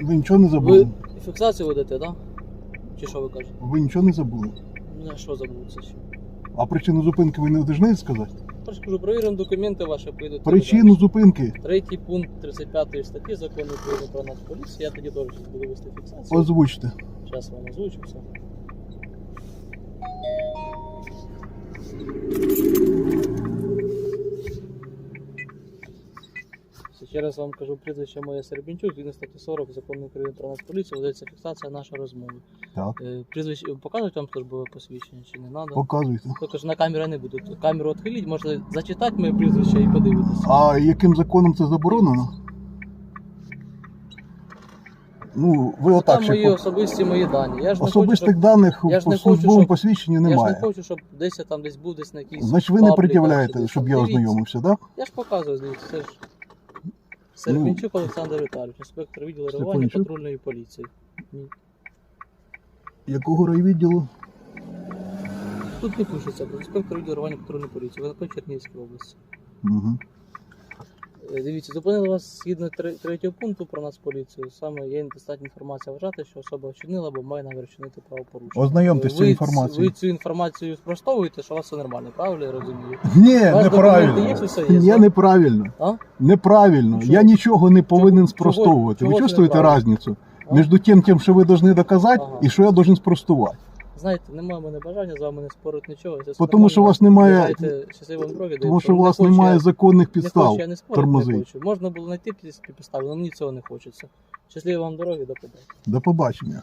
Ви нічого не забули? Ви фіксацію ведете, так? Да? Чи що ви кажете? Ви нічого не забули? Ну, а що забув це ще? А причину зупинки ви не повинні сказати? Тож кажу, перевіримо документи ваші, поїдуть. Причину зупинки Третій пункт 35 статті закону України про нас поліцію. Я тоді теж буду вести фіксацію. озвучте. Зараз вам озвучу все. Ще раз вам кажу прізвище моє Сербінчук, згідно статті 40 закону України про нас поліцію, ведеться фіксація нашої розмови. Так. Е, Прізвище показують вам службове посвідчення чи не треба? Показуйте. Тільки ж на камеру не буду. Камеру відхиліть, можете зачитати моє прізвище і подивитися. А яким законом це заборонено? Ну, ви отак Там ще мої по- особисті мої дані. Я ж не хочу, особистих щоб... даних я ж по не хочу, службовому щоб- посвідченню Я ж не хочу, щоб десь я там десь був десь на якійсь. Значить, ви не пабліках чи пред'являєте, десь щоб там. я Дивіться. ознайомився, так? Я ж показую, дивіться, це ж. Серпінчук Олександр Віталійович, інспектор відділу реагування патрульної поліції. Ні. Якого райвідділу? Тут не пишеться, інспектор відділу реагування патрульної поліції. ВНП на Чернігівській області. Угу. Е, Дивіться, зупинили вас згідно третього пункту про нас поліцію. Саме є недостатня інформація вважати, що особа вчинила або має намір вчинити правопорушення. Ознайомтесь з Ви цією ц- Ви інформацією. цю інформацію спростовуєте, що у вас все нормально, правильно я розумію? Ні, Ваш неправильно. є, все є, Ні, неправильно. А? Неправильно. Чого? Я нічого не повинен Чого- спростовувати. чого Ви це чувствуєте неправильно? різницю? А? Між тим, тим, що ви повинні доказати, Ага. і що я должен спростувати. Знаєте, немає мене бажання з вами не спорити нічого. Це Тому що у вас немає, тому що у вас Не хочу немає законних законних Не підстав. хочу, я не спорити, не хочу. Можна було знайти підстави, але мені цього не хочеться. Щасливої вам дороги, до побачення. До побачення.